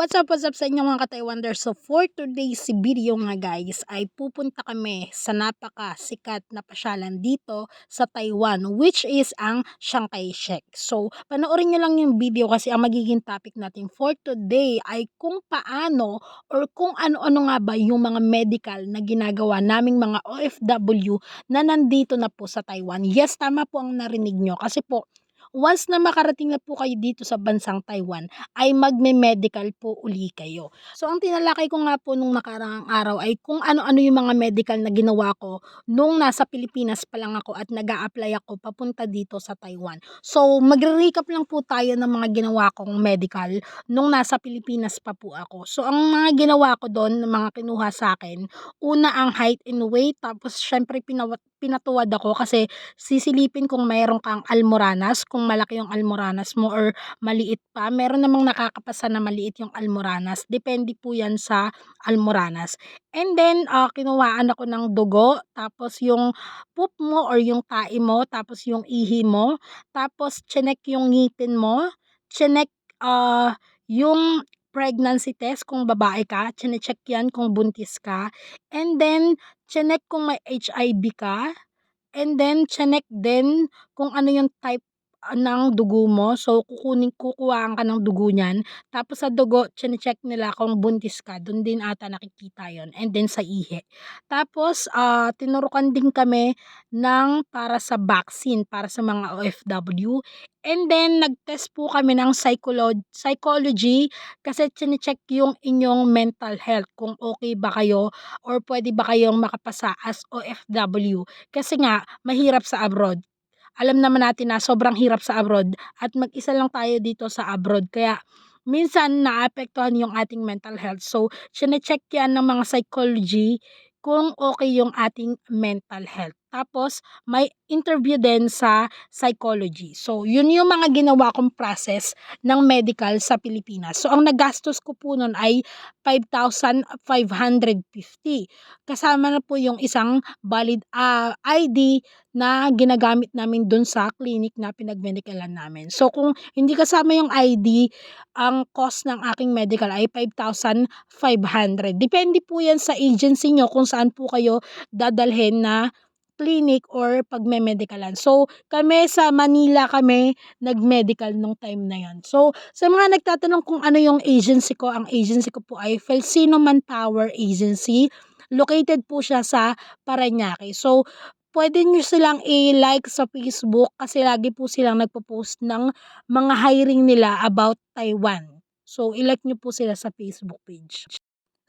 What's up, what's up sa inyo mga ka-Taiwander? So for today's video nga guys ay pupunta kami sa napaka-sikat na pasyalan dito sa Taiwan which is ang Chiang Kai-shek. So panoorin nyo lang yung video kasi ang magiging topic natin for today ay kung paano or kung ano-ano nga ba yung mga medical na ginagawa naming mga OFW na nandito na po sa Taiwan. Yes, tama po ang narinig nyo kasi po once na makarating na po kayo dito sa bansang Taiwan, ay magme-medical po uli kayo. So, ang tinalakay ko nga po nung nakaraang araw ay kung ano-ano yung mga medical na ginawa ko nung nasa Pilipinas pa lang ako at nag apply ako papunta dito sa Taiwan. So, magre-recap lang po tayo ng mga ginawa kong medical nung nasa Pilipinas pa po ako. So, ang mga ginawa ko doon, mga kinuha sa akin, una ang height and weight, tapos syempre pinawat pinatuwad ako kasi sisilipin kung mayroon kang almoranas, kung malaki yung almoranas mo or maliit pa. Meron namang nakakapasa na maliit yung almoranas. Depende po yan sa almoranas. And then, uh, kinuhaan ako ng dugo, tapos yung poop mo or yung tae mo, tapos yung ihi mo, tapos chinek yung ngipin mo, chinek uh, yung pregnancy test kung babae ka, chinecheck yan kung buntis ka, and then chinek kung may HIV ka, and then chinek din kung ano yung type ah, ng dugo mo. So, kukunin, kukuhaan ka ng dugo niyan. Tapos sa dugo, chinecheck nila kung buntis ka. Doon din ata nakikita yon And then sa ihi. Tapos, uh, tinurukan din kami ng para sa vaccine, para sa mga OFW. And then, nag-test po kami ng psycholo- psychology kasi chinecheck yung inyong mental health kung okay ba kayo or pwede ba kayong makapasa as OFW. Kasi nga, mahirap sa abroad. Alam naman natin na sobrang hirap sa abroad at mag-isa lang tayo dito sa abroad. Kaya, minsan naapektuhan yung ating mental health. So, chinecheck yan ng mga psychology kung okay yung ating mental health. Tapos, may interview din sa psychology. So, yun yung mga ginawa kong process ng medical sa Pilipinas. So, ang nagastos ko po nun ay 5,550. Kasama na po yung isang valid uh, ah, ID na ginagamit namin dun sa clinic na pinagmedikalan namin. So, kung hindi kasama yung ID, ang cost ng aking medical ay 5,500. Depende po yan sa agency nyo kung saan po kayo dadalhin na clinic or pagme-medikalan. So, kami sa Manila kami nag-medical nung time na yon. So, sa mga nagtatanong kung ano yung agency ko, ang agency ko po ay Felsino Manpower Agency. Located po siya sa Paranaque. So, pwede nyo silang i-like sa Facebook kasi lagi po silang nagpo-post ng mga hiring nila about Taiwan. So, i-like nyo po sila sa Facebook page.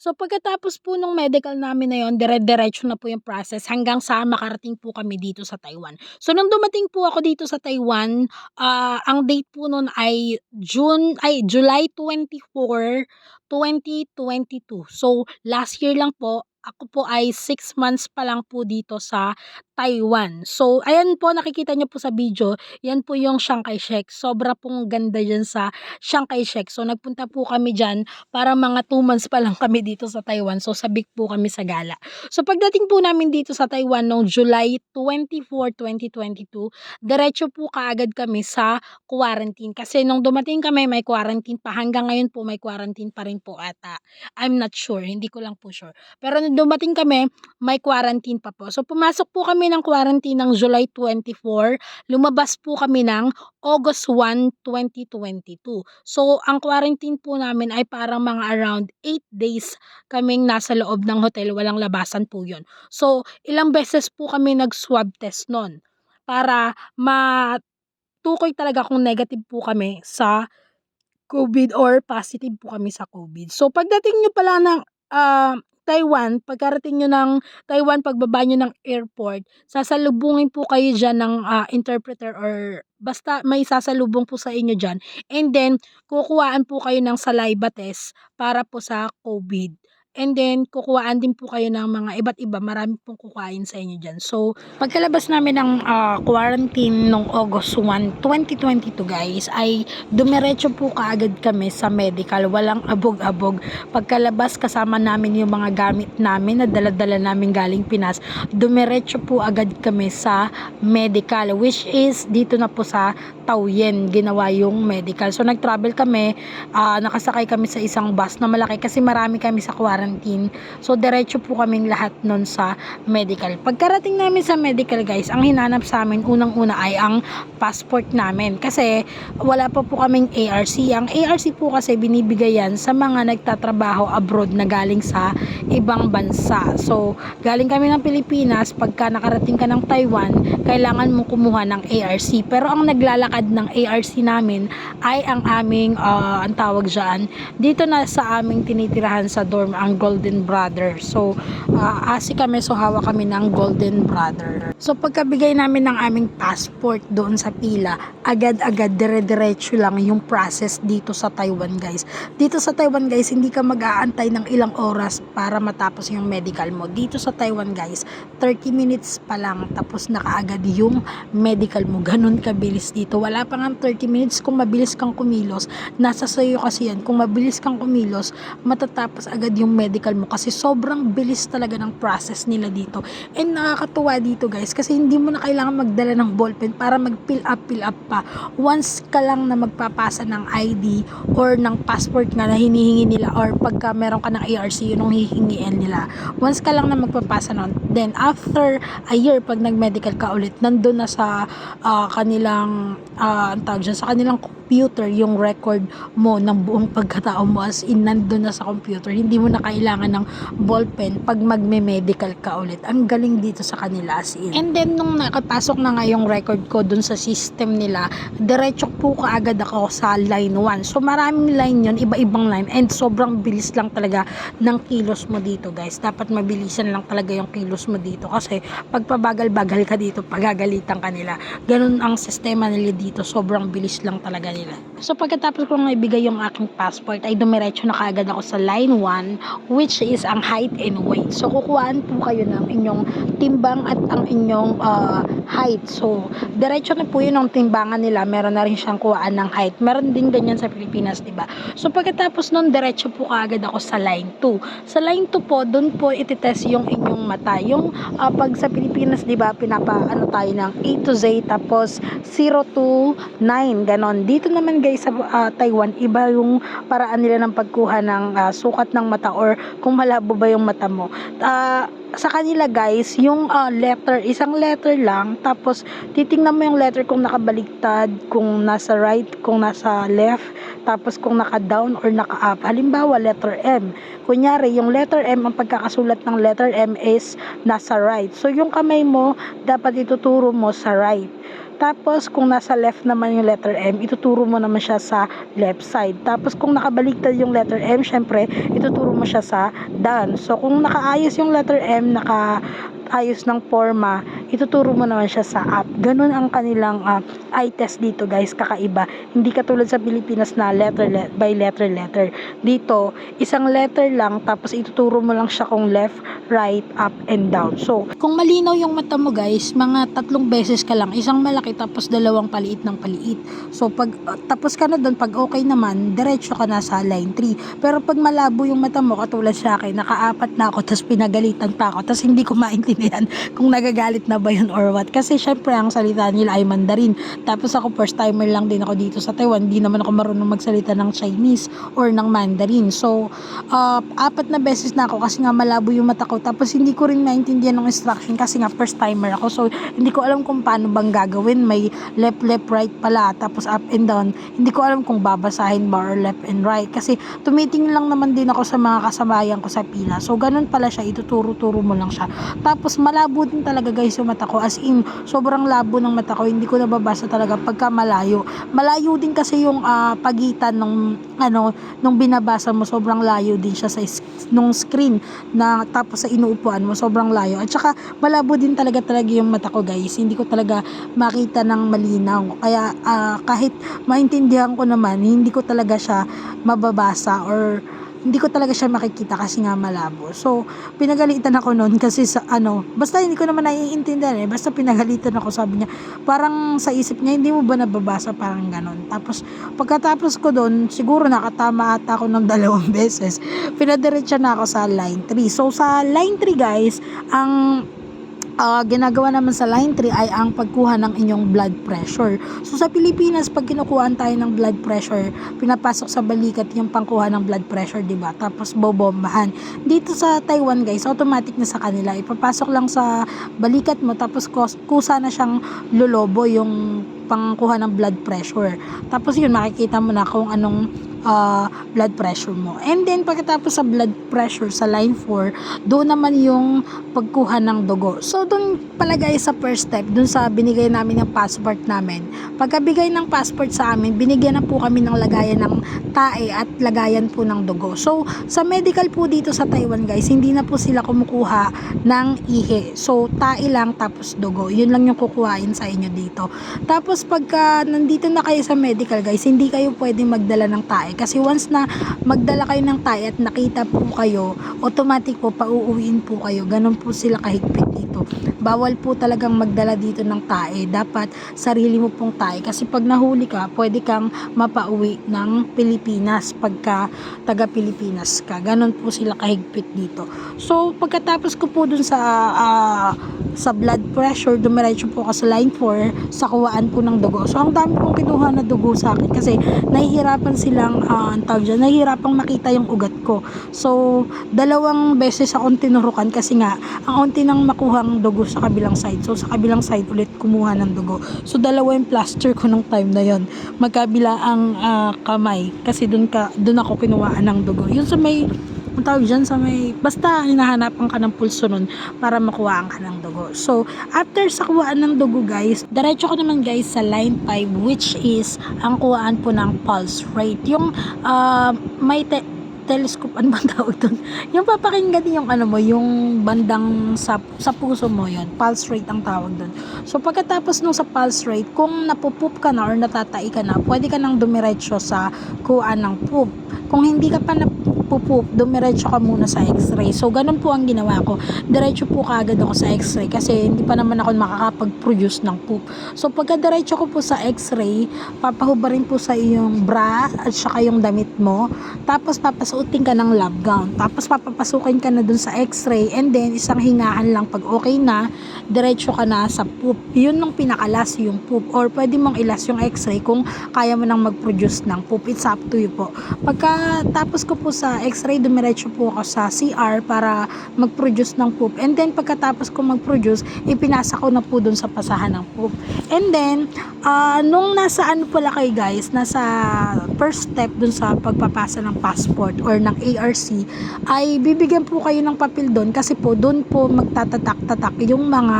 So pagkatapos po nung medical namin na yon, dire-diretso na po yung process hanggang sa makarating po kami dito sa Taiwan. So nung dumating po ako dito sa Taiwan, uh, ang date po noon ay June ay July 24, 2022. So last year lang po ako po ay 6 months pa lang po dito sa Taiwan. So, ayan po, nakikita nyo po sa video, yan po yung Chiang Kai-shek. Sobra pong ganda dyan sa Chiang Kai-shek. So, nagpunta po kami dyan para mga 2 months pa lang kami dito sa Taiwan. So, sabik po kami sa gala. So, pagdating po namin dito sa Taiwan noong July 24, 2022, diretso po kaagad kami sa quarantine. Kasi nung dumating kami, may quarantine pa. Hanggang ngayon po, may quarantine pa rin po ata. I'm not sure. Hindi ko lang po sure. Pero dumating kami, may quarantine pa po. So, pumasok po kami ng quarantine ng July 24, lumabas po kami ng August 1, 2022. So, ang quarantine po namin ay parang mga around 8 days kaming nasa loob ng hotel, walang labasan po yun. So, ilang beses po kami nag-swab test nun para matukoy talaga kung negative po kami sa COVID or positive po kami sa COVID. So, pagdating nyo pala ng uh, Taiwan, pagkarating nyo ng Taiwan, pagbaba nyo ng airport, sasalubungin po kayo dyan ng uh, interpreter or basta may sasalubong po sa inyo dyan. And then, kukuhaan po kayo ng saliva test para po sa COVID. And then, kukuhaan din po kayo ng mga iba't iba. Marami pong kukuhain sa inyo dyan. So, pagkalabas namin ng ah, quarantine nung August 1, 2022 guys, ay dumiretso po kaagad kami sa medical. Walang abog-abog. Pagkalabas kasama namin yung mga gamit namin na dala-dala namin galing Pinas, dumiretso po agad kami sa medical. Which is dito na po sa Tauyen ginawa yung medical. So, nag-travel kami. ah, nakasakay kami sa isang bus na malaki kasi marami kami sa quarantine. So, diretso po kaming lahat nun sa medical. Pagkarating namin sa medical guys, ang hinanap sa amin unang-una ay ang passport namin. Kasi wala pa po kaming ARC. Ang ARC po kasi binibigay yan sa mga nagtatrabaho abroad na galing sa ibang bansa. So, galing kami ng Pilipinas, pagka nakarating ka ng Taiwan, kailangan mo kumuha ng ARC. Pero ang naglalakad ng ARC namin ay ang aming, ah, ang tawag dyan, dito na sa aming tinitirahan sa dorm, ang Golden Brother. So, ah, asi kami, so hawak kami ng Golden Brother. So, pagkabigay namin ng aming passport doon sa pila, agad-agad, dire-diretso lang yung process dito sa Taiwan, guys. Dito sa Taiwan, guys, hindi ka mag-aantay ng ilang oras para matapos yung medical mo. Dito sa Taiwan, guys, 30 minutes pa lang, tapos na kaagad yung medical mo. Ganun kabilis dito. Wala pa nga 30 minutes kung mabilis kang kumilos. Nasa sayo kasi yan. Kung mabilis kang kumilos, matatapos agad yung medical mo kasi sobrang bilis talaga ng process nila dito. And nakakatuwa dito guys kasi hindi mo na kailangan magdala ng ballpen para mag-fill up, fill up pa. Once ka lang na magpapasa ng ID or ng passport nga na hinihingi nila or pagka meron ka ng ARC yun ang hihingiin nila. Once ka lang na magpapasa nun, then after a year pag nag-medical ka ulit, nandun na sa ah, kanilang ah, ang tawag dyan, sa kanilang computer yung record mo ng buong pagkatao mo. As in nandun na sa computer. Hindi mo na kailangan ng ballpen pag magme-medical ka ulit. Ang galing dito sa kanila as in. And then nung nakapasok na nga yung record ko dun sa system nila diretso po kaagad ako sa line 1 so maraming line yun iba-ibang line. And sobrang bilis lang talaga ng kilos mo dito guys. Dapat mabilisan lang talaga yung kilos mo dito. Kasi pag pabagal-bagal ka dito pagagalitan ka nila. Ganun ang sistema nila dito. Sobrang bilis lang talaga nila so pagkatapos ko nga ibigay yung aking passport ay dumiretso na kaagad ako sa line 1 which is ang height and weight. So kukuhaan po kayo ng inyong timbang at ang inyong ah, height. So diretso na po yun ang timbangan nila. Meron na rin siyang kuhaan ng height. Meron din ganyan sa Pilipinas di ba? So pagkatapos nun diretso po kaagad ako sa line 2 sa line 2 po doon po ititest yung inyong mata. Yung ah, pag sa Pilipinas di ba pinapa ano tayo ng A to Z tapos 0 to 9 ganon. Dito naman guys sa ah, Taiwan iba yung paraan nila ng pagkuha ng ah, sukat ng mata or kung malabo ba yung mata mo. Ah, sa kanila guys yung ah, letter isang letter lang tapos titingnan mo yung letter kung nakabaliktad kung nasa right kung nasa left tapos kung naka down or naka up halimbawa letter M. Kunyari yung letter M ang pagkakasulat ng letter M is nasa right. So yung kamay mo dapat ituturo mo sa right tapos, kung nasa left naman yung letter M, ituturo mo naman siya sa left side. Tapos, kung nakabaliktad yung letter M, syempre, ituturo mo siya sa down. So, kung nakaayos yung letter M, nakaayos ng forma, ituturo mo naman siya sa up. Ganun ang kanilang ah, eye test dito, guys. Kakaiba. Hindi katulad sa Pilipinas na letter le- by letter letter. Dito, isang letter lang, tapos ituturo mo lang siya kung left, right, up, and down. So, kung malinaw yung mata mo guys, mga tatlong beses ka lang, isang malaki tapos dalawang paliit ng paliit. So, pag uh, tapos ka na doon, pag okay naman, diretso ka na sa line 3. Pero pag malabo yung mata mo, katulad sa akin, nakaapat na ako, tapos pinagalitan pa ako, tapos hindi ko maintindihan kung nagagalit na ba yun or what. Kasi syempre, ang salita nila ay Mandarin. Tapos ako, first timer lang din ako dito sa Taiwan, hindi naman ako marunong magsalita ng Chinese or ng Mandarin. So, uh, apat na beses na ako kasi nga malabo yung mata ko. Tapos hindi ko rin maintindihan ng instruction kasi nga first timer ako. So, hindi ko alam kung paano bang gagawin. May left, left, right pala. Tapos up and down. Hindi ko alam kung babasahin ba or left and right. Kasi tumitingin lang naman din ako sa mga kasamayan ko sa pila. So, ganun pala siya. Ituturo-turo mo lang siya. Tapos, malabo din talaga guys yung mata ko. As in, sobrang labo ng mata ko. Hindi ko nababasa talaga pagka malayo. Malayo din kasi yung ah, pagitan ng ano, nung binabasa mo, sobrang layo din siya sa nung screen na tapos sa inuupuan mo, sobrang layo. At saka, malabo din talaga talaga yung mata ko guys. Hindi ko talaga makita ng malinaw. Kaya, ah, kahit maintindihan ko naman, hindi ko talaga siya mababasa or hindi ko talaga siya makikita kasi nga malabo. So, pinagalitan ako noon kasi sa ano, basta hindi ko naman naiintindihan eh. Basta pinagalitan ako, sabi niya, parang sa isip niya, hindi mo ba nababasa parang ganon. Tapos, pagkatapos ko doon, siguro nakatama ata ako ng dalawang beses. Pinadiretso na ako sa line 3. So, sa line 3 guys, ang ah, ginagawa naman sa line 3 ay ang pagkuha ng inyong blood pressure. So sa Pilipinas, pag kinukuhaan tayo ng blood pressure, pinapasok sa balikat yung pangkuha ng blood pressure, di ba? Tapos bobombahan. Dito sa Taiwan, guys, automatic na sa kanila. Ipapasok lang sa balikat mo, tapos kus- kusa na siyang lolobo yung pangkuha ng blood pressure. Tapos yun, makikita mo na kung anong ah, blood pressure mo. And then, pagkatapos sa blood pressure sa line 4, doon naman yung pagkuha ng dugo. So, doon pala guys sa first step, doon sa binigay namin ng passport namin. Pagkabigay ng passport sa amin, binigyan na po kami ng lagayan ng tae at lagayan po ng dugo. So, sa medical po dito sa Taiwan guys, hindi na po sila kumukuha ng ihe. So, tae lang tapos dugo. Yun lang yung kukuhain sa inyo dito. Tapos, pagka nandito na kayo sa medical guys, hindi kayo pwedeng magdala ng tae. Kasi once na magdala kayo ng tae at nakita po kayo, automatic po pauuwiin po kayo. Ganon po sila kahigpit dito. Bawal po talagang magdala dito ng tae. Dapat sarili mo pong tae. Kasi pag nahuli ka, pwede kang mapauwi ng Pilipinas pagka taga Pilipinas ka. Ganon po sila kahigpit dito. So, pagkatapos ko po dun sa ah, sa blood pressure, dumiretso po ako sa line 4 sa kuwaan po ng dugo. So, ang dami pong kinuha na dugo sa akin kasi nahihirapan silang, uh, tawag dyan, nahihirapang makita yung ugat ko. So, dalawang beses akong tinurukan kasi nga, ang unti nang makuhang dugo sa kabilang side. So, sa kabilang side ulit kumuha ng dugo. So, dalawa yung plaster ko nung time na yon Magkabila ang ah, kamay kasi dun, ka, dun ako kinuhaan ng dugo. Yun sa may ang tawag dyan sa may, basta hinahanapan ka ng pulso nun para makuhaan ka ng dugo. So, after sa kuhaan ng dugo guys, diretso ko naman guys sa line 5 which is ang kuhaan po ng pulse rate. Yung ah, may te- telescope, ano bang tawag doon? Yung papakinggan yung ano mo, yung bandang sa, sa puso mo yon pulse rate ang tawag doon. So pagkatapos nung sa pulse rate, kung napupoop ka na or natatai ka na, pwede ka nang dumiretso sa kuhaan ng poop. Kung hindi ka pa napupoop, dumiretso ka muna sa x-ray. So ganun po ang ginawa ko. Diretso po kaagad ako sa x-ray kasi hindi pa naman ako makakapag-produce ng poop. So pagka diretso ko po sa x-ray, papahubarin po sa iyong bra at saka yung damit mo. Tapos papasuotin ka ng lab gown. Tapos papapasukin ka na dun sa x-ray and then isang hingahan lang pag okay na, diretso ka na sa poop. Yun nung pinakalas yung poop. Or pwede mong ilas yung x-ray kung kaya mo nang mag-produce ng poop. It's up to you po. Pagka tapos ko po sa x-ray, dumiretso po ako sa CR para mag-produce ng poop. And then pagkatapos ko mag-produce, ipinasa ko na po dun sa pasahan ng poop. And then, ah, nung nasa ano pala kayo guys, nasa first step dun sa pagpapasa ng passport or ng ARC, ay bibigyan po kayo ng papel doon kasi po doon po magtatatak-tatak yung mga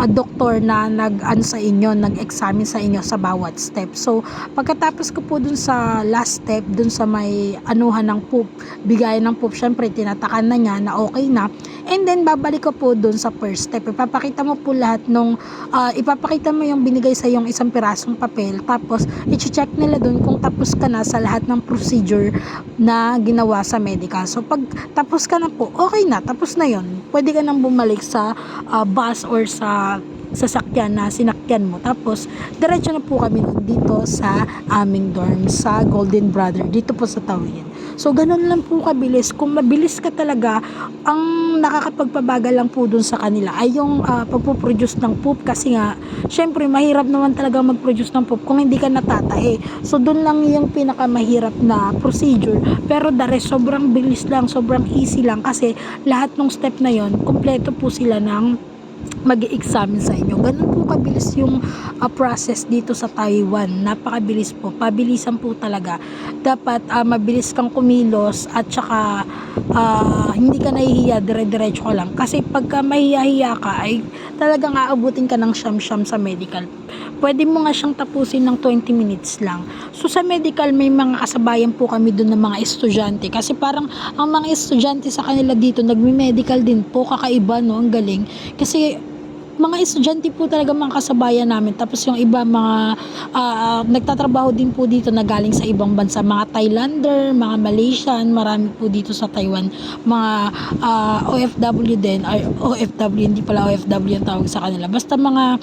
ah, doktor na nag ano sa inyo, nag-examine sa inyo sa bawat step. So, pagkatapos ko po dun sa last step, dun sa may anuhan ng poop, bigayan ng poop, syempre tinatakan na niya na okay na. And then, babalik ko po dun sa first step. Ipapakita mo po lahat nung, ah, ipapakita mo yung binigay sa yung isang pirasong papel. Tapos, i-check nila dun kung tapos ka na sa lahat ng procedure na ginawa sa medical. So, pag tapos ka na po, okay na, tapos na yon Pwede ka nang bumalik sa ah, bus or sa sasakyan na sinakyan mo. Tapos, diretso na po kami nun dito sa aming dorm sa Golden Brother, dito po sa Tawian. So, ganun lang po kabilis. Kung mabilis ka talaga, ang nakakapagpabagal lang po dun sa kanila ay yung ah, pagpuproduce ng poop kasi nga, syempre, mahirap naman talaga mag-produce ng poop kung hindi ka natatae. So, dun lang yung pinakamahirap na procedure. Pero rest, sobrang bilis lang, sobrang easy lang kasi lahat ng step na yon kompleto po sila ng mag examine sa inyo. Ganun po kabilis yung ah, process dito sa Taiwan. Napakabilis po. Pabilisan po talaga. Dapat ah, mabilis kang kumilos at saka ah, hindi ka nahihiya, dire-diretso ka lang. Kasi pagka mahihiya ka ay talagang aabutin ka ng siyam-siyam sa medical. Pwede mo nga siyang tapusin ng 20 minutes lang. So sa medical may mga kasabayan po kami doon ng mga estudyante kasi parang ang mga estudyante sa kanila dito nagme-medical din po kakaiba no ang galing kasi mga estudyante po talaga mga kasabayan namin. Tapos yung iba mga ah, nagtatrabaho din po dito na galing sa ibang bansa. Mga Thailander, mga Malaysian, marami po dito sa Taiwan. Mga ah, OFW din. Ay, OFW, hindi pala OFW ang tawag sa kanila. Basta mga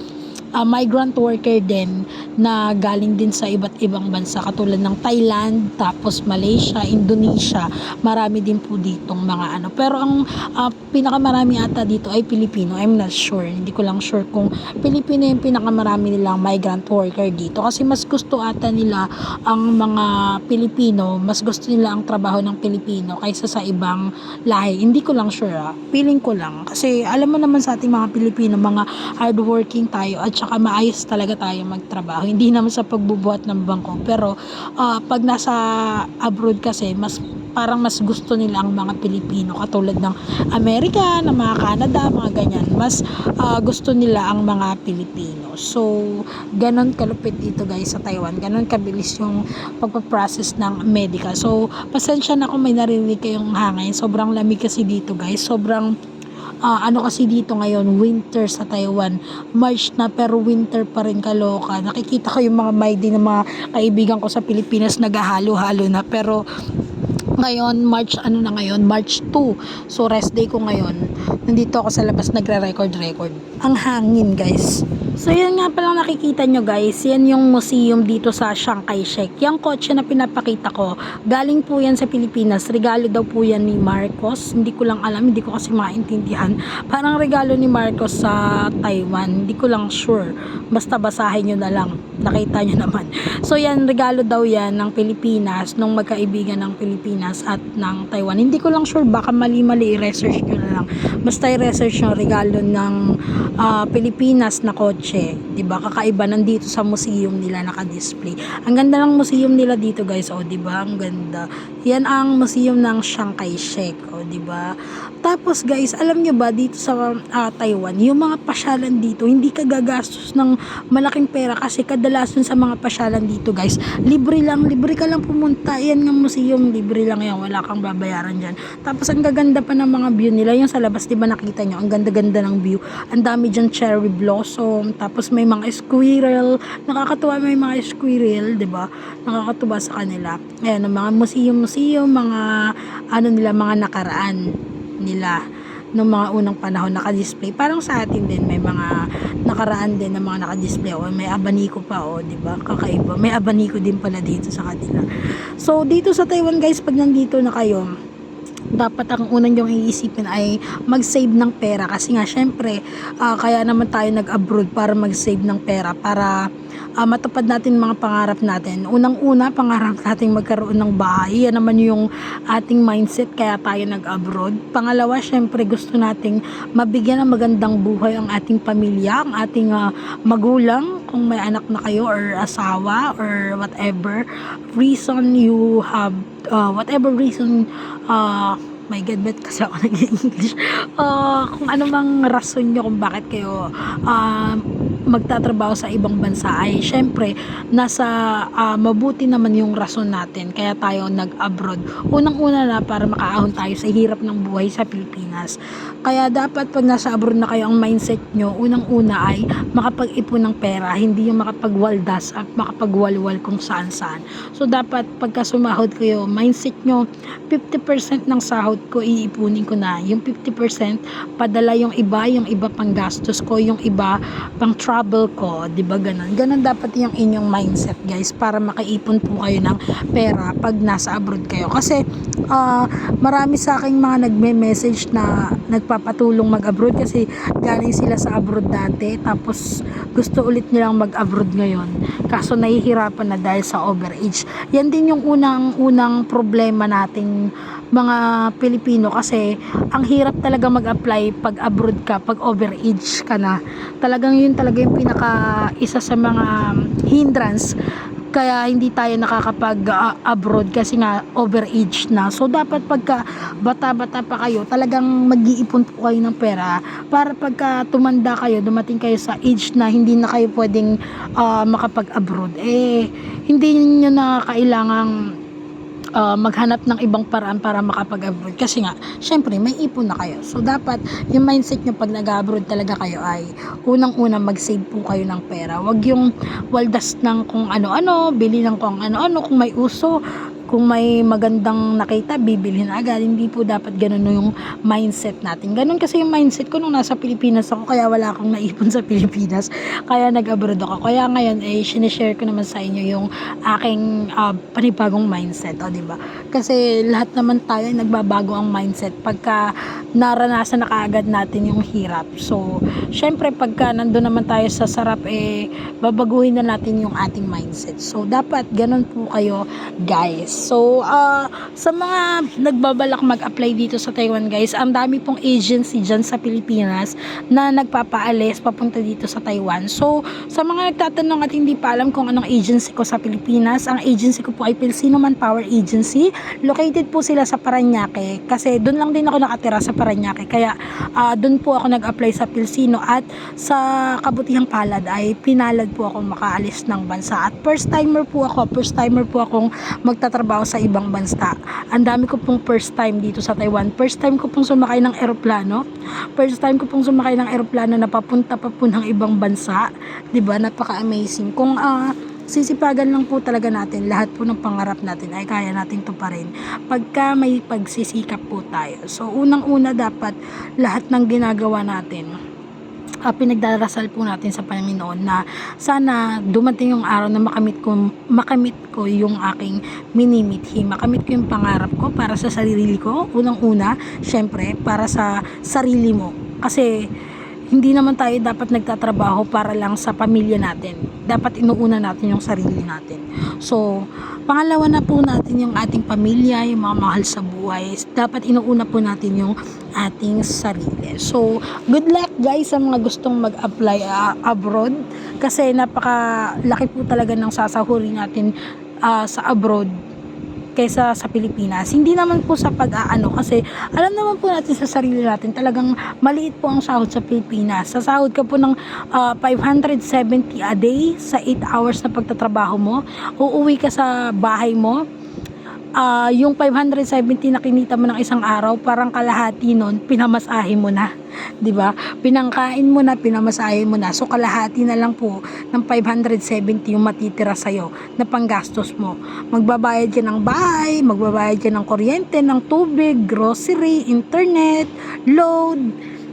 ah, migrant worker din na galing din sa iba't ibang bansa katulad ng Thailand, tapos Malaysia, Indonesia. Marami din po ditong mga ano. Pero ang ah, pinakamarami ata dito ay Pilipino. I'm not sure. Hindi ko lang sure kung Pilipino yung pinakamarami nilang migrant worker dito. Kasi mas gusto ata nila ang mga Pilipino, mas gusto nila ang trabaho ng Pilipino kaysa sa ibang lahi. Hindi ko lang sure ah. Feeling ko lang. Kasi alam mo naman sa ating mga Pilipino, mga hardworking tayo at saka maayos talaga tayo magtrabaho. Hindi naman sa pagbubuhat ng bangko. Pero ah, pag nasa abroad kasi, mas parang mas gusto nila ang mga Pilipino katulad ng Amerika, ng mga Canada, mga ganyan. Mas ah, gusto nila ang mga Pilipino. So, ganon kalupit dito guys sa Taiwan. Ganon kabilis yung pagpaprocess ng medical. So, pasensya na kung may narinig kayong hangin. Sobrang lamig kasi dito guys. Sobrang ah, ano kasi dito ngayon, winter sa Taiwan. March na pero winter pa rin kaloka. Nakikita ko yung mga may din ng mga kaibigan ko sa Pilipinas naghahalo-halo na. Pero ngayon March ano na ngayon? March 2 so rest day ko ngayon. Nandito ako sa labas nagre-record record ang hangin guys so yan nga palang nakikita nyo guys. Yan yung museum dito sa Chiang Kai-shek yung kotse na pinapakita ko galing po yan sa Pilipinas. Regalo daw po yan ni Marcos. Hindi ko lang alam hindi ko kasi maintindihan. Parang regalo ni Marcos sa Taiwan. Hindi ko lang sure. Basta basahin nyo na lang. Nakita nyo naman. So yan regalo daw yan ng Pilipinas nung magkaibigan ng Pilipinas at ng Taiwan. Hindi ko lang sure. Baka mali-mali i-research nyo na lang. Basta i-research nyo regalo ng ah, Pilipinas na kotse 'di ba? Kakaiba nandito sa museum nila naka-display. Ang ganda ng museum nila dito guys. Oh 'di ba? Ang ganda. Yan ang museum ng Chiang Kai-shek. Oh 'di ba? Tapos guys alam nyo ba dito sa ah, Taiwan yung mga pasyalan dito hindi ka gagastos ng malaking pera kasi kadalasan sa mga pasyalan dito guys libre lang. Libre ka lang pumunta. Yan nga museum. Libre lang yan. Wala kang babayaran dyan. Tapos ang gaganda pa ng mga view nila yung sa labas di ba nakita nyo? Ang ganda-ganda ng view. Ang dami dyan cherry blossom tapos may mga squirrel nakakatuwa may mga squirrel di ba nakakatuwa sa kanila ayan ang mga museum museum mga ano nila mga nakaraan nila nung mga unang panahon naka-display. Parang sa atin din may mga nakaraan din na mga naka-display o may abaniko pa o, 'di ba? Kakaiba. May abaniko din pala dito sa kanila. So dito sa Taiwan guys, pag nandito na kayo, dapat ang unang yung iisipin ay mag-save ng pera kasi nga syempre ah, kaya naman tayo nag-abroad para mag-save ng pera para ah, matupad natin mga pangarap natin. Unang-una, pangarap natin magkaroon ng bahay. Yan naman yung ating mindset kaya tayo nag-abroad. Pangalawa, syempre gusto nating mabigyan ng magandang buhay ang ating pamilya, ang ating ah, magulang, kung may anak na kayo or asawa or whatever reason you have, uh, whatever reason, uh, my God, ba't kasi ako nag-English? Uh, kung ano mang rason nyo kung bakit kayo uh, magtatrabaho sa ibang bansa ay syempre nasa ah, mabuti naman yung rason natin kaya tayo nag-abroad. Unang-una na para makaahon tayo sa hirap ng buhay sa Pilipinas. Kaya dapat pag nasa abroad na kayo ang mindset nyo, unang-una ay makapag-ipon ng pera, hindi yung makapagwaldas at makapagwalwal kung saan-saan. So dapat pagka sumahod kayo, mindset nyo, 50% ng sahod ko iipunin ko na. Yung 50% padala yung iba, yung iba pang gastos ko, yung iba pang travel ko, 'di ba ganun? Ganun dapat yung inyong mindset, guys, para makaipon po kayo ng pera pag nasa abroad kayo. Kasi ah, marami sa aking mga nagme-message na nagpapatulong mag-abroad kasi galing sila sa abroad dati tapos gusto ulit nilang mag-abroad ngayon. Kaso nahihirapan na dahil sa overage. Yan din yung unang unang problema nating mga Pilipino kasi ang hirap talaga mag-apply pag abroad ka, pag overage ka na. Talagang yun talaga yung pinaka isa sa mga hindrance kaya hindi tayo nakakapag ah, kasi nga overage na. So dapat pagka bata-bata pa kayo, talagang mag-iipon po kayo ng pera para pagka tumanda kayo, dumating kayo sa age na hindi na kayo pwedeng ah, makapag-abroad. Eh hindi niyo na kailangang ah, maghanap ng ibang paraan para makapag-abroad. Kasi nga syempre may ipon na kayo. So dapat yung mindset nyo pag nag-abroad talaga kayo ay unang-una mag-save po kayo ng pera. Wag yung waldas ng kung ano-ano bili ng kung ano-ano kung may uso kung may magandang nakita, bibilhin agad. Hindi po dapat ganun yung mindset natin. Ganun kasi yung mindset ko nung nasa Pilipinas ako, kaya wala akong naipon sa Pilipinas. Kaya nag-abroad ako. Kaya ngayon, eh, sinishare ko naman sa inyo yung aking ah, panibagong mindset. O, di ba? Kasi lahat naman tayo ay nagbabago ang mindset pagka naranasan na kaagad natin yung hirap. So, syempre, pagka nandun naman tayo sa sarap, eh, babaguhin na natin yung ating mindset. So, dapat ganun po kayo, guys. So, ah, sa mga nagbabalak mag-apply dito sa Taiwan, guys, ang dami pong agency dyan sa Pilipinas na nagpapaalis papunta dito sa Taiwan. So, sa mga nagtatanong at hindi pa alam kung anong agency ko sa Pilipinas, ang agency ko po ay Pilsino Manpower Agency. Located po sila sa Paranaque kasi doon lang din ako nakatira sa Paranaque. Kaya ah, doon po ako nag-apply sa Pilsino at sa kabutihang palad ay pinalad po ako makaalis ng bansa. At first timer po ako, first timer po akong magtatrabaho sa ibang bansa. Ang dami ko pong first time dito sa Taiwan. First time ko pong sumakay ng eroplano. First time ko pong sumakay ng eroplano na papunta pa po ng ibang bansa. 'Di ba? Napaka-amazing. Kung ah, sisipagan lang po talaga natin lahat po ng pangarap natin ay kaya nating tuparin pagka may pagsisikap po tayo. So unang-una dapat lahat ng ginagawa natin ah, pinagdarasal po natin sa Panginoon na sana dumating yung araw na makamit ko makamit ko yung aking minimithi makamit ko yung pangarap ko para sa sarili ko unang-una syempre para sa sarili mo kasi hindi naman tayo dapat nagtatrabaho para lang sa pamilya natin. Dapat inuuna natin yung sarili natin. So, pangalawa na po natin yung ating pamilya, yung mga mahal sa buhay. Dapat inuuna po natin yung ating sarili. So, good luck guys sa mga gustong mag-apply ah, abroad kasi napakalaki po talaga ng sasahurin natin ah, sa abroad kaysa sa Pilipinas. Hindi naman po sa pag-aano kasi alam naman po natin sa sarili natin talagang maliit po ang sahod sa Pilipinas. Sa ka po ng ah, 570 a day sa 8 hours na pagtatrabaho mo, uuwi ka sa bahay mo, ah yung 570 na kinita mo ng isang araw, parang kalahati nun, pinamasahe mo na. ba? Pinangkain mo na, pinamasahe mo na. So kalahati na lang po ng 570 yung matitira sa na panggastos mo. Magbabayad ka ng bahay, magbabayad ka ng kuryente, ng tubig, grocery, internet, load,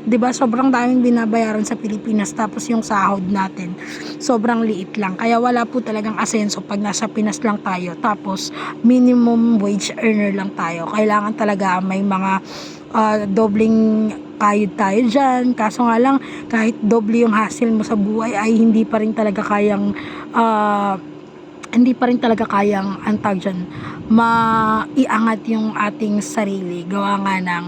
'di ba? Sobrang daming binabayaran sa Pilipinas tapos yung sahod natin sobrang liit lang. Kaya wala po talagang asenso pag nasa Pinas lang tayo. Tapos minimum wage earner lang tayo. Kailangan talaga may mga ah, dobling kayod tayo dyan. Kaso nga lang, kahit doble yung hassle mo sa buhay ay hindi pa rin talaga kayang ah, hindi pa rin talaga kayang antag dyan maiangat yung ating sarili gawa nga ng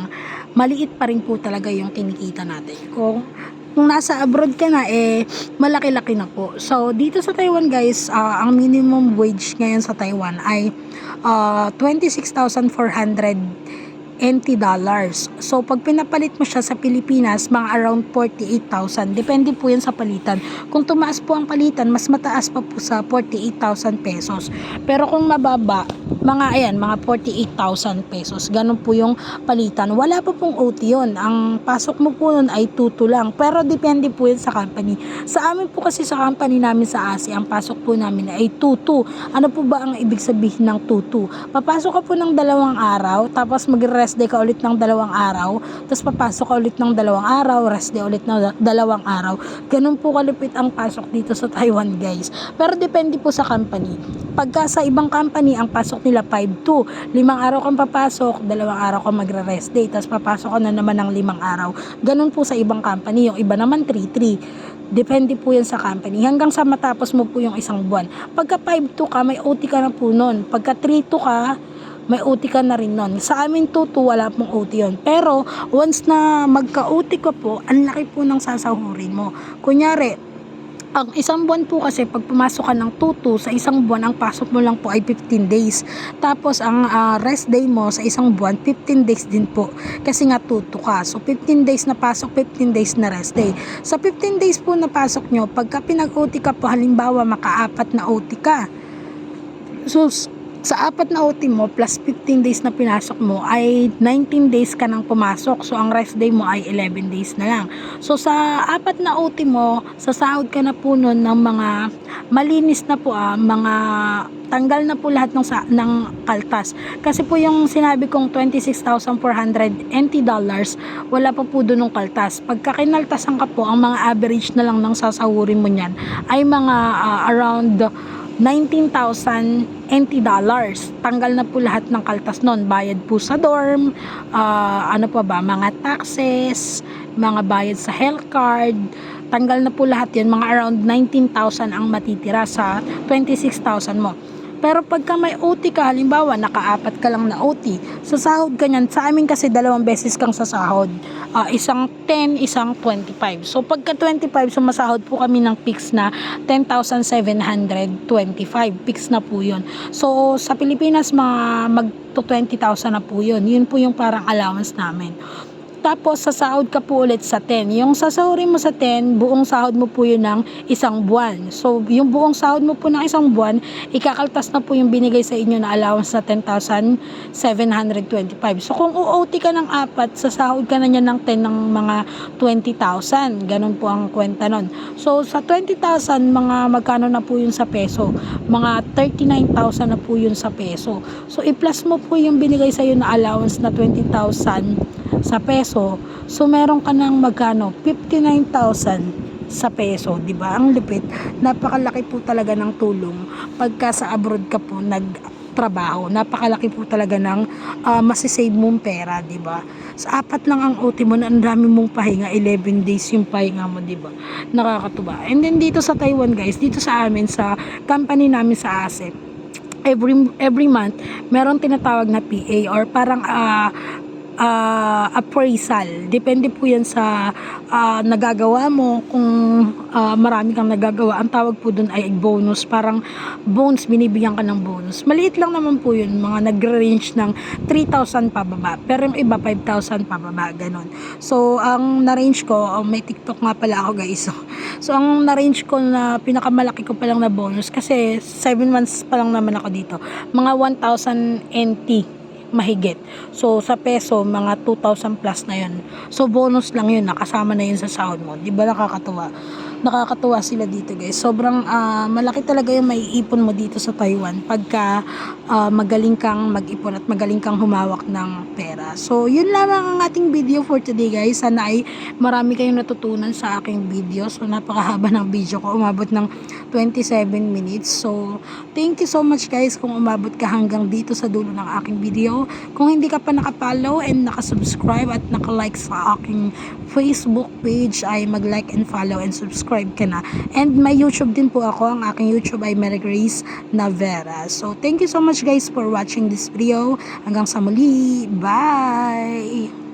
maliit pa rin po talaga yung kinikita natin. Kung kung nasa abroad ka na eh malaki-laki na po. So dito sa Taiwan guys ah, ang minimum wage ngayon sa Taiwan ay ah, 26,400 NT dollars. So, pag pinapalit mo siya sa Pilipinas, mga around 48,000. Depende po yan sa palitan. Kung tumaas po ang palitan, mas mataas pa po sa 48,000 pesos. Pero kung mababa, mga ayan, mga 48,000 pesos. Ganun po yung palitan. Wala pa pong OT yun. Ang pasok mo po nun ay tuto lang. Pero depende po yun sa company. Sa amin po kasi sa company namin sa ASI, ang pasok po namin ay tuto. Ano po ba ang ibig sabihin ng tuto? Papasok ka po ng dalawang araw, tapos mag-rest day ka ulit ng dalawang araw, tapos papasok ka ulit ng dalawang araw, rest day ulit ng dalawang araw. Ganun po kalupit ang pasok dito sa Taiwan, guys. Pero depende po sa company. Pagka sa ibang company, ang pasok nila 5-2. Limang araw kang papasok, dalawang araw kang magre-rest day, tapos papasok ka na naman ng limang araw. Ganun po sa ibang company. Yung iba naman 3-3. Depende po yan sa company. Hanggang sa matapos mo po yung isang buwan. Pagka 5-2 ka, may OT ka na po nun. Pagka 3-2 ka, may OT ka na rin nun. Sa amin 2-2, wala pong OT yun. Pero, once na magka-OT ka po, ang laki po ng sasahurin mo. Kunyari, ang isang buwan po kasi pag pumasok ka ng 2-2 sa isang buwan ang pasok mo lang po ay 15 days tapos ang ah, rest day mo sa isang buwan 15 days din po kasi nga 2-2 ka so 15 days na pasok 15 days na rest day sa 15 days po na pasok nyo pagka pinag-OT ka po halimbawa makaapat na OT ka so sa apat na OT mo plus 15 days na pinasok mo ay 19 days ka nang pumasok. So, ang rest day mo ay 11 days na lang. So, sa apat na OT mo, sasahod ka na po nun ng mga malinis na po ah, mga tanggal na po lahat ng, sa, ng kaltas. Kasi po yung sinabi kong 26,400 NT dollars, wala pa po doon ng kaltas. Pagka kinaltasan ka po, ang mga average na lang ng sasahurin mo niyan ay mga ah, around 19,000 NT dollars. Tanggal na po lahat ng kaltas nun. Bayad po sa dorm, ah, ano pa ba, mga taxes, mga bayad sa health card, tanggal na po lahat yun. Mga around 19,000 ang matitira sa 26,000 mo. Pero pagka may OT ka, halimbawa, nakaapat ka lang na OT, sasahod ka niyan. Sa amin kasi dalawang beses kang sasahod. Ah, isang 10, isang 25. So pagka 25, sumasahod po kami ng fix na 10,725. Fix na po yun. So sa Pilipinas, mga mag to 20,000 na po yun. Yun po yung parang allowance namin. Tapos, sasahod ka po ulit sa 10. Yung sasahurin mo sa 10, buong sahod mo po yun ng isang buwan. So, yung buong sahod mo po ng isang buwan, ikakaltas na po yung binigay sa inyo na allowance na 10,725. So, kung UOT ka ng apat, sasahod ka na niya ng 10 ng mga 20,000. Ganun po ang kwenta nun. So, sa 20,000, mga magkano na po yun sa peso? Mga 39,000 na po yun sa peso. So, i-plus mo po yung binigay sa iyo na allowance na 20,000 sa peso. So, meron ka ng magkano? 59,000 sa peso, 'di ba? Ang lupit. Napakalaki po talaga ng tulong pagka sa abroad ka po nagtrabaho. Napakalaki po talaga ng uh, masisave mong pera, 'di ba? Sa apat lang ang OT mo na ang dami mong pahinga, 11 days yung pahinga mo, 'di ba? Nakakatuwa. And then dito sa Taiwan, guys, dito sa amin sa company namin sa ASEP, every every month meron tinatawag na PA or parang ah, ah, appraisal. Depende po yan sa ah, nagagawa mo. Kung ah, marami kang nagagawa, ang tawag po dun ay bonus. Parang bonus, binibigyan ka ng bonus. Maliit lang naman po yun. Mga nagre-range ng 3,000 pababa. Pero yung iba, 5,000 pababa. Ganon. So, ang na-range ko, oh, may TikTok nga pala ako guys. So, ang na-range ko na pinakamalaki ko pa lang na bonus kasi 7 months pa lang naman ako dito. Mga 1,000 NT mahigit. So, sa peso, mga 2,000 plus na yun. So, bonus lang yun, nakasama na yun sa sahod mo. Di ba nakakatuwa? Nakakatuwa sila dito guys. Sobrang ah, malaki talaga yung maiipon mo dito sa Taiwan pagka ah, magaling kang mag-ipon at magaling kang humawak ng pera. So, yun lamang ang ating video for today guys. Sana ay marami kayong natutunan sa aking video. So, napakahaba ng video ko. Umabot ng 27 minutes. So, thank you so much guys kung umabot ka hanggang dito sa dulo ng aking video. Kung hindi ka pa nakapollow and nakasubscribe at nakalike sa aking Facebook page ay mag-like and follow and subscribe ka na. And may YouTube din po ako. Ang aking YouTube ay Mary Grace Navera. So, thank you so much guys for watching this video. Hanggang sa muli. Bye!